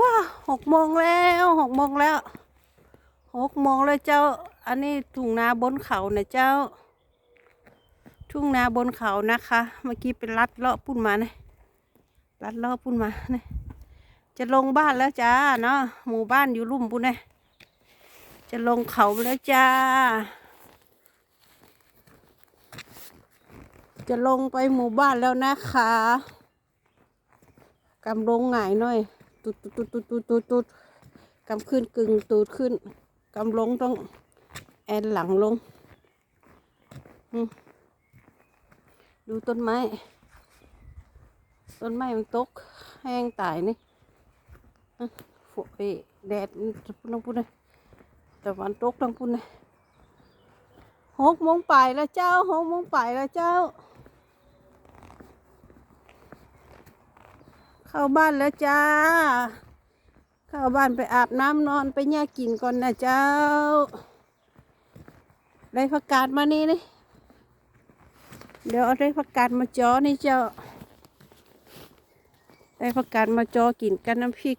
ว้าหกโมงแล้วหกโมงแล้วหกโมงแล้วเจ้า อันนี้ทุ่งนาบนเขานะเจ้า ทุ่งนาบนเขานะคะ เมื่อกี้เป็นลัดเลาะปุ่นมาเนี่ยลัดเลาะปุ่นมาเนี่ยจะลงบ้านแล้วจ้าเนาะหมู่บ้านอยู่ลุ่มปุ่นเนี่ยจะลงเขาแล้วจ้า จะลงไปหมู่บ้านแล้วนะคะกำลงหงายหน่อย ตุดตุดตุดตุดตุดตุดตุดกำขึ้นกึ่งตูดขึ้นกำลงต้องแอนหลังลง ดูต้นไม้ ต้นไม้มันตกแห้งตายนี่อะฝนแดดจะพูดต้องพูดเลยแต่วันตกต้องพูดเลยหกโมงไปแล้วเจ้าหกโมงไปแล้วเจ้า เข้าบ้านแล้วจ้า เข้าบ้านไปอาบน้ำนอนไปแย่กินก่อนนะเจ้า ได้ผักกาดมานี่นี่เดี๋ยวเอาได้ผักกาดมาจอนี่เจ้า ได้ผักกาดมาจอกินกันน้ำพริก